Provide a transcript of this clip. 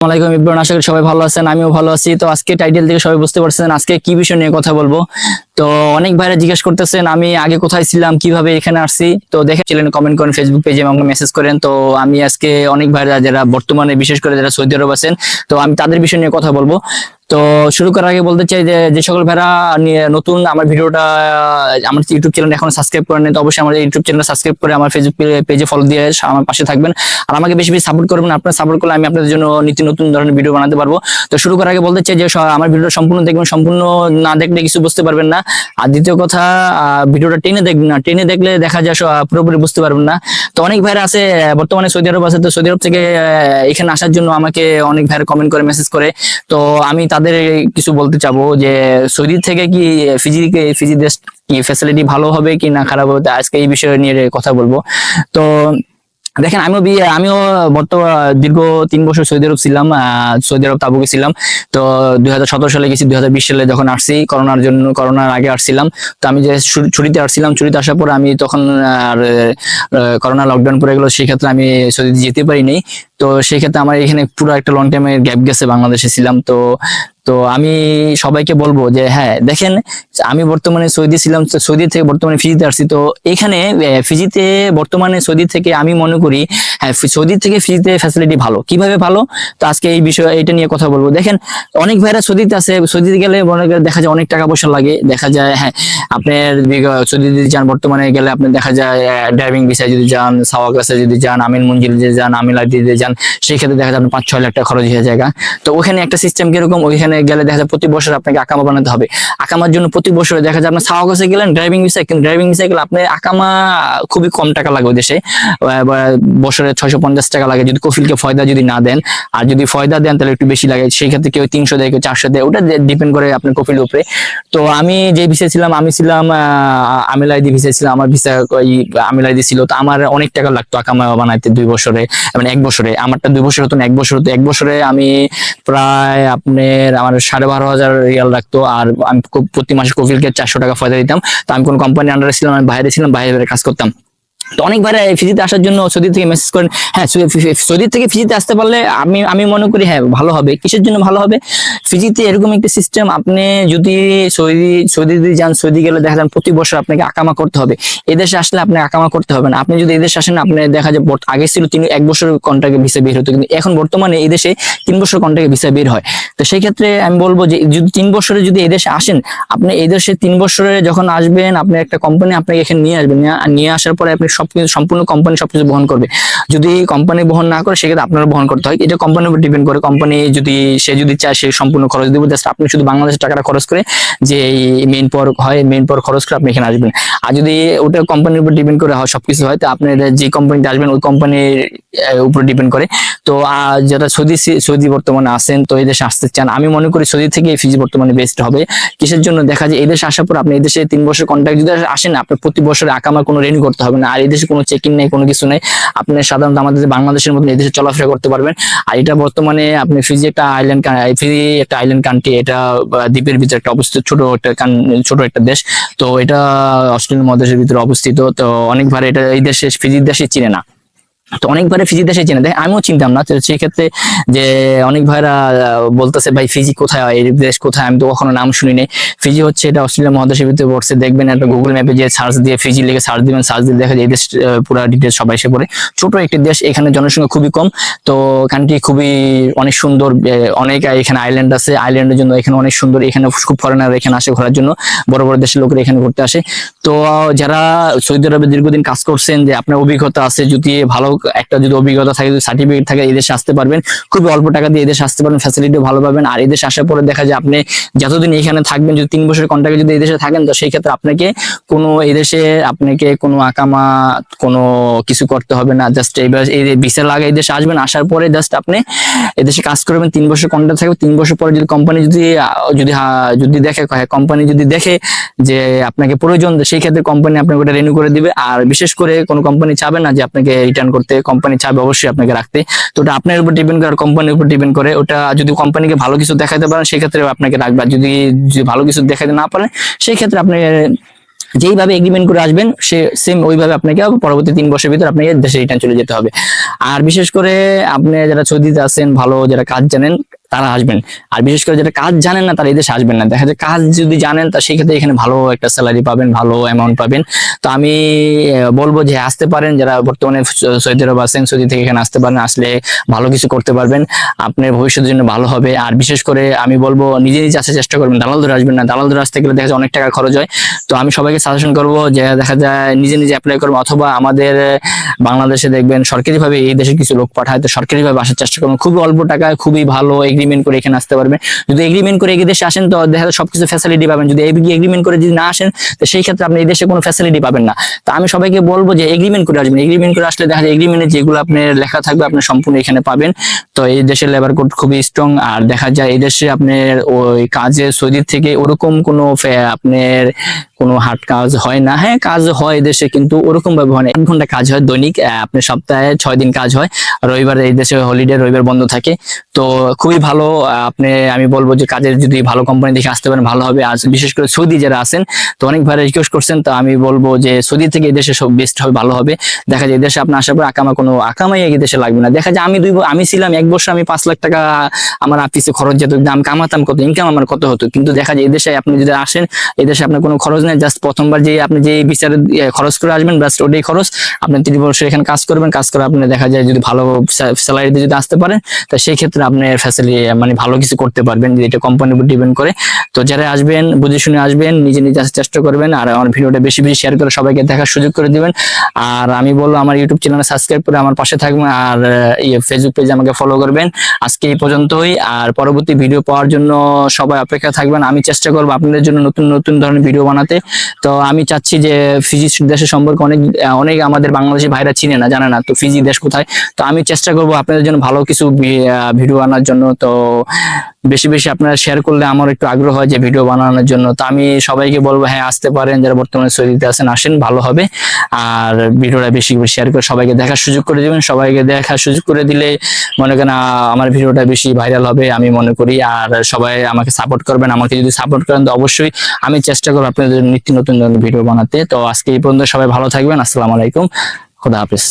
আসসালামাইকুম ইব্রাহিম, আশা করি সবাই ভালো আছেন, আমিও ভালো আছি। তো আজকে টাইটেল থেকে সবাই বুঝতে পারছেন আজকে কি বিষয় নিয়ে কথা বলব। তো অনেক ভাইরা জিজ্ঞেস করতেছেন, আমি আগে কোথায় ছিলাম, কীভাবে এখানে আসছি? তো দেখেছিলেন কমেন্ট করেন ফেসবুক পেজে আমাকে মেসেজ করেন। তো আমি আজকে অনেক ভাইরা যারা বর্তমানে, বিশেষ করে যারা সৌদি আরব আছেন, তো আমি তাদের বিষয় নিয়ে কথা বলব। তো শুরু করার আগে বলতে চাই যে সকল ভাইরা নতুন আমার ভিডিওটা, আমার ইউটিউব চ্যানেল এখন সাবস্ক্রাইব করেন তো অবশ্যই আমার ইউটিউব চ্যানেল সাবস্ক্রাইব করে আমার ফেসবুক পেজে ফলো দিয়ে আমার পাশে থাকবেন। আর আমাকে বেশি বেশি সাপোর্ট করবেন, আপনার সাপোর্ট করলে আমি আপনাদের জন্য নিত্য নতুন ধরনের ভিডিও বানাতে পারব। তো শুরু করার আগে বলতে চাই যে আমার ভিডিওটা সম্পূর্ণ দেখবেন, সম্পূর্ণ না দেখলে কিছু বুঝতে পারবেন না। আর দ্বিতীয় কথা ভিডিওটা টেনে দেখবেন না। টেনে দেখলে দেখা যায় পুরোপুরি বুঝতে পারবেন না। তো অনেক ভাইরা আছে বর্তমানে সৌদি আরব আছে, তো সৌদি আরব থেকে এখানে আসার জন্য আমাকে অনেক ভাইরা কমেন্ট করে মেসেজ করে। তো আমি তাদের কিছু বলতে চাবো যে, সৌদি থেকে কি ফিজি ফিজি দেশ কি ফ্যাসিলিটি ভালো হবে কি না খারাপ হবে? আজকে এই বিষয় নিয়ে কথা বলব। তো দেখেন, আমিও বিয়ে, আমিও বর্তমান দীর্ঘ তিন বছর সৌদি আরব ছিলাম সৌদি আরব তাবুকে ছিলাম। তো দুই হাজার সতেরো সালে গেছি, দুই হাজার বিশ সালে যখন আসছি, করোনার জন্য, করোনার আগে আসছিলাম। তো আমি যে ছুটিতে আসছিলাম, ছুটিতে আসার পর আমি তখন, আর করোনা লকডাউন পড়ে গেল, সেই ক্ষেত্রে আমি সৌদি যেতে পারিনি। তো সেই ক্ষেত্রে আমার এখানে পুরো একটা লং টাইমের গ্যাপ গেছে, বাংলাদেশে ছিলাম। তো তো আমি সবাইকে বলব যে হ্যাঁ দেখেন, আমি বর্তমানে সৌদি ছিলাম সৌদি থেকে বর্তমানে ফিজিতে আসছি। তো এখানে ফিজিতে, বর্তমানে সৌদি থেকে আমি মনে করি হ্যাঁ সৌদি থেকে ফিজিতে ফ্যাসিলিটি ভালো। কীভাবে ভালো? তো আজকে এই বিষয়ে, এটা নিয়ে কথা বলব। দেখেন, অনেক ভাইরা সৌদিতে আছে, সৌদিতে গেলে মনে করেন দেখা যায় অনেক টাকা পয়সা লাগে। দেখা যায় হ্যাঁ আপনার বিগ- সৌদি যদি যান, বর্তমানে গেলে আপনি দেখা যায় ড্রাইভিং ভিসায় যদি যান সাওয়া ক্লাসে যদি যান, আমিন মঞ্জিল যদি যান আমিলা যদি যান, সেই ক্ষেত্রে দেখা যায় আপনার পাঁচ ছয় লাখ টাকা খরচ হয়ে যায়। তো ওখানে একটা সিস্টেম কীরকম? ওইখানে গেলে দেখা যায় প্রতি বছর আপনাকে আকামা বানাতে হবে। আকামার জন্য প্রতি বছরে দেখা যায় আপনার ক্লাসে গেলেন ড্রাইভিং ভিসায় কিন্তু ড্রাইভিং ভিসায় গেলে আপনি আকামা খুবই কম টাকা লাগে দেশে বছরে ছয়শো পঞ্চাশ টাকা লাগে। যদি কফিলকে ফয়দা যদি না দেন, আর যদি ফয়দা দেন তাহলে একটু বেশি লাগে। সেই ক্ষেত্রে কেউ তিনশো দেয়, কেউ চারশো দেয়। ওটা ডিপেন্ড করে আপনার কফিলের উপরে। তো আমি যে ভিসায় ছিলাম, আমি ছিলাম আমিল আইডি ভিসায় ছিলাম আমার ভিসা আমিল আইডি ছিল। তো আমার অনেক টাকা লাগতো আকামা বানাইতে দুই বছরে। মানে এক বছরে। আমারটা দুই বছর হতো না, এক বছর হতো। এক বছরে আমি প্রায় আপনার আমার সাড়ে বারো হাজার রিয়াল রাখতো, আর আমি প্রতি মাসে কফিলকে চারশো টাকা ফয়দা দিতাম। তো আমি কোন কোম্পানি আন্ডারে ছিলাম আমি বাইরে ছিলাম বাইরে কাজ করতাম। তো অনেক ভাইরা ফিজিতে আসার জন্য সৌদি থেকে মেসেজ করেন হ্যাঁ সৌদি থেকে ফিজিতে আসতে পারলে আমি আমি মনে করি হ্যাঁ ভালো হবে। কিসের জন্য ভালো হবে? ফিজিতে এরকম একটা সিস্টেম আপনি যদি সৌদি সৌদি যদি যান সৌদি গেলে দেখা যান প্রতি বছর আপনাকে আকামা করতে হবে। এদেশে আসলে আপনি আকামা করতে হবে না। আপনি যদি এদেশে আসেন আপনি দেখা যায় আগে ছিল তিন, এক বছর কন্ট্রাক্টে ভিসা বের হতো, কিন্তু এখন বর্তমানে এই দেশে তিন বছর কন্ট্রাক্টে ভিসা বের হয়। তো সেই ক্ষেত্রে আমি বলব যে, যদি তিন বছরে যদি এদেশে আসেন, আপনি এদেশে তিন বছরে যখন আসবেন, আপনি একটা কোম্পানি আপনাকে এখানে নিয়ে আসবেন। নিয়ে আসার পরে আপনি সবকিছু সম্পূর্ণ কোম্পানি সবকিছু বহন করবে। যদি কোম্পানি বহন না করে, সেক্ষেত্রে আপনারা বহন করতে হয়। এটা কোম্পানির উপর ডিপেন্ড করে। কোম্পানি যদি, সে যদি চায়, সে সম্পূর্ণ খরচ দেবে। জাস্ট আপনি শুধু বাংলাদেশের টাকাটা খরচ করে, যে মেন পর হয় মেন পর খরচ করে আপনি এখানে আসবেন। আর যদি ওটা কোম্পানির উপর ডিপেন্ড করে হয়, সবকিছু হয়, তো আপনি যে কোম্পানিতে আসবেন, ওই কোম্পানির উপর ডিপেন্ড করে। তো যারা সৌদি সৌদি বর্তমানে আসেন তো এই দেশে আসতে চান, আমি মনে করি সৌদি থেকে এই ফিজি বর্তমানে বেস্ট হবে। কিসের জন্য? দেখা যায় এই দেশে আসার পর আপনি এই দেশে তিন বছর কন্ট্রাক্ট যদি আসেন আপনার প্রতি বছরে আকামার কোনো রেনিউ করতে হবে না। আর এই দেশে কোনো চেক ইন নেই, কোনো কিছু নেই। আপনি সাধারণত আমাদের বাংলাদেশের মতন এই দেশে চলাফেরা করতে পারবেন। আর এটা বর্তমানে আপনি ফিজি একটা আইল্যান্ড ফিজি একটা আইল্যান্ড কান্ট্রি এটা দ্বীপের ভিতরে একটা অবস্থিত, ছোট একটা ছোট একটা দেশ। তো এটা অস্ট্রেলিয়ার মহাদেশের ভিতরে অবস্থিত। তো অনেকবার এটা এই দেশে ফিজির দেশে চিনে না। তো অনেকবারে ফিজি দেশে চিনে। দেয় আমিও চিনতাম না, তো সেই ক্ষেত্রে যে অনেক ভাইরা বলতেছে, ভাই, ফিজি কোথায়? হয় এই দেশ কোথায়? আমি তো কখনো নাম শুনি নাই। ফিজি হচ্ছে এটা অস্ট্রেলিয়া মহাদেশের ভিতরে পড়ছে। দেখবেন একটা গুগল ম্যাপে যে সার্চ দিয়ে ফিজি লিখে সার্চ দিবেন সার্চ দিলে দেখা যায় এই দেশ পুরা ডিটেলস সবাই এসে পড়ে। ছোট একটি দেশ, এখানে জনসংখ্যা খুবই কম, তো কান্ট্রি খুবই অনেক সুন্দর অনেক এখানে আইল্যান্ড আছে। আইল্যান্ডের জন্য এখানে অনেক সুন্দর, এখানে খুব ফরেনার এখানে আসে ঘোরার জন্য। বড় বড় দেশের লোকেরা এখানে ঘুরতে আসে। তো যারা সৌদি আরবে দীর্ঘদিন কাজ করছেন, যে আপনার অভিজ্ঞতা আছে, যদি ভালো একটা যদি অভিজ্ঞতা থাকে, যদি সার্টিফিকেট থাকে, এই দেশে আসতে পারবেন। খুবই অল্প টাকা দিয়ে এই দেশে আসতে পারবেন ফ্যাসিলিটি ভালো পাবেন। আর এই দেশে আসার পরে দেখা যায় আপনি যতদিন এখানে থাকবেন, যদি তিন বছর কন্ট্রাক্টে যদি এই দেশে থাকেন, তো সেই ক্ষেত্রে আপনাকে কোনো এই দেশে আপনাকে কোনো আকামা, কোনো কিছু করতে হবে না। জাস্ট এইবার এই ভিসা লাগে এই দেশে আসবেন, আসার পরে জাস্ট আপনি এদেশে কাজ করবেন, তিন বছর কন্ট্রাক্ট থাকবে, তিন বছর পরে যদি কোম্পানি যদি যদি যদি দেখে কোম্পানি যদি দেখে যে আপনাকে প্রয়োজন সেই ক্ষেত্রে কোম্পানি আপনাকে ওটা রেনিউ করে দিবে। আর বিশেষ করে কোনো কোম্পানি চাবে না যে আপনাকে রিটার্ন করতে কোম্পানি চাবে অবশ্যই আপনাকে রাখতে। তো ওটা আপনার উপর ডিপেন্ড করে কোম্পানির উপর ডিপেন্ড করে। ওটা যদি কোম্পানিকে ভালো কিছু দেখাতে পারেন সেই ক্ষেত্রে আপনাকে রাখবে। যদি ভালো কিছু দেখাতে না পারেন সেই ক্ষেত্রে আপনি যেইভাবে এগ্রিমেন্ট করে আসবেন, সে সেম ওইভাবে আপনাকে পরবর্তী তিন বছরের ভিতরে আপনাকে দেশে রিটার্ন চলে যেতে হবে। আর বিশেষ করে আপনি যারা সৌদিতে আছেন, ভালো যারা কাজ জানেন তারা আসবেন। আর বিশেষ করে যারা কাজ জানেন না, তারা এই দেশে আসবেন না। দেখা যায় কাজ যদি জানেন, তা সেই ক্ষেত্রে এখানে ভালো একটা স্যালারি পাবেন, ভালো অ্যামাউন্ট পাবেন। তো আমি বলব যে আসতে পারেন, যারা বর্তমানে সৌদি আরব আছেন সৌদি থেকে এখানে আসতে পারেন, আসলে ভালো কিছু করতে পারবেন। আপনার ভবিষ্যতের জন্য ভালো হবে। আর বিশেষ করে আমি বলব নিজে নিজে আসার চেষ্টা করবেন দালাল ধরে আসবেন না। দালাল ধরে আসতে গেলে দেখা যায় অনেক টাকা খরচ হয়। তো আমি সবাইকে সাজেশন করব যে দেখা যায়, নিজে নিজে অ্যাপ্লাই করবেন, অথবা আমাদের বাংলাদেশে দেখবেন সরকারিভাবে এই দেশে কিছু লোক পাঠায়, তো সরকারিভাবে আসার চেষ্টা করবেন। খুবই অল্প টাকায় খুবই ভালো এগ্রিমেন্ট করে এখানে আসতে পারবেন। যদি এগ্রিমেন্ট করে এই দেশে আসেন, তো দেখা যায় সবকিছু ফ্যাসিলিটি পাবেন। যদি এগ্রিমেন্ট করে যদি না আসেন, তো সেই ক্ষেত্রে আপনি এই দেশে কোনো ফ্যাসিলিটি পাবেন না। তো আমি সবাইকে বলব যে এগ্রিমেন্ট করে আসবেন। এগ্রিমেন্ট করে আসলে দেখা যায় এগ্রিমেন্টে যেগুলো আপনার লেখা থাকবে, আপনি সম্পূর্ণ এখানে পাবেন। তো এই দেশের লেবার কোড খুবই স্ট্রং আর দেখা যায় এই দেশে আপনার ওই কাজে সৌদির থেকে ওরকম কোনো আপনার কোনো হাট কাজ হয় না। হ্যাঁ কাজ হয় দেশে কিন্তু ওরকম ভাবে হয় না এক ঘণ্টা কাজ হয় দৈনিক আহ, আপনার সপ্তাহে ছয় দিন কাজ হয়। রবিবার এই দেশে হলিডে রবিবার বন্ধ থাকে। তো খুবই ভালো আপনি আমি বলব যে কাজের যদি ভালো কোম্পানি দেখে আসতে পারেন ভালো হবে। আর বিশেষ করে সৌদি যারা আছেন তো অনেক রিকোয়েস্ট করছেন তো আমি বলব যে সৌদি থেকে এই দেশে সব বেস্ট হবে ভালো হবে। দেখা যায় দেশে আপনি আসার পর আকামা কোনো আকামাই এই দেশে লাগবে না। দেখা যায় আমি দুই আমি ছিলাম এক বছর আমি পাঁচ লাখ টাকা আমার অফিসে খরচ যেত দাম কামাতাম কত ইনকাম আমার কত হতো। কিন্তু দেখা যায় এই দেশে আপনি যদি আসেন এই দেশে আপনার কোনো খরচ জাস্ট প্রথমবার যে আপনি যে বিচারে খরচ করে আসবেন জাস্ট ওটাই খরচ। আপনি তিন বছর এখানে কাজ করবেন, কাজ করে আপনি দেখা যায় যদি ভালো স্যালারিতে যদি আসতে পারেন, তো সেই ক্ষেত্রে আপনি ফ্যাসিলিটি মানে ভালো কিছু করতে পারবেন যে এটা কোম্পানির উপর ডিপেন্ড করে। তো যারা আসবেন, বুঝে শুনে আসবেন, নিজে নিজে আসার চেষ্টা করবেন আর আমার ভিডিওটা বেশি বেশি শেয়ার করে সবাইকে দেখার সুযোগ করে দিবেন। আর আমি বলব আমার ইউটিউব চ্যানেলে সাবস্ক্রাইব করে আমার পাশে থাকবেন আর ইয়ে ফেসবুক পেজে আমাকে ফলো করবেন। আজকে এই পর্যন্তই আর পরবর্তী ভিডিও পাওয়ার জন্য সবাই অপেক্ষা থাকবেন। আমি চেষ্টা করব আপনাদের জন্য নতুন নতুন ধরনের ভিডিও বানাতে। তো আমি চাচ্ছি যে ফিজি দেশের সম্পর্কে অনেক অনেক আমাদের বাংলাদেশি ভাইরা চিনে না, জানে না। তো ফিজি দেশ কোথায়? তো আমি চেষ্টা করব আপনাদের জন্য ভালো কিছু ভিডিও আনার জন্য। তো বেশি বেশি আপনারা শেয়ার করলে আমার একটু আগ্রহ হয় যে ভিডিও বানানোর জন্য। তো আমি সবাইকে বলব হ্যাঁ আসতে পারেন, যারা বর্তমানে সৌদিতে আছেন, আসেন, ভালো হবে। আর ভিডিওটা বেশি শেয়ার করে সবাইকে দেখার সুযোগ করে দিবেন। সবাইকে দেখার সুযোগ করে দিলে মনে করেন আমার ভিডিওটা বেশি ভাইরাল হবে, আমি মনে করি। আর সবাই আমাকে সাপোর্ট করবেন, আমাকে যদি সাপোর্ট করেন, তো অবশ্যই আমি চেষ্টা করব আপনাদের নিত্য নতুন ভিডিও বানাতে। তো আজকে এই পর্যন্ত সবাই ভালো থাকবেন। আসসালামু আলাইকুম। খোদা হাফিজ।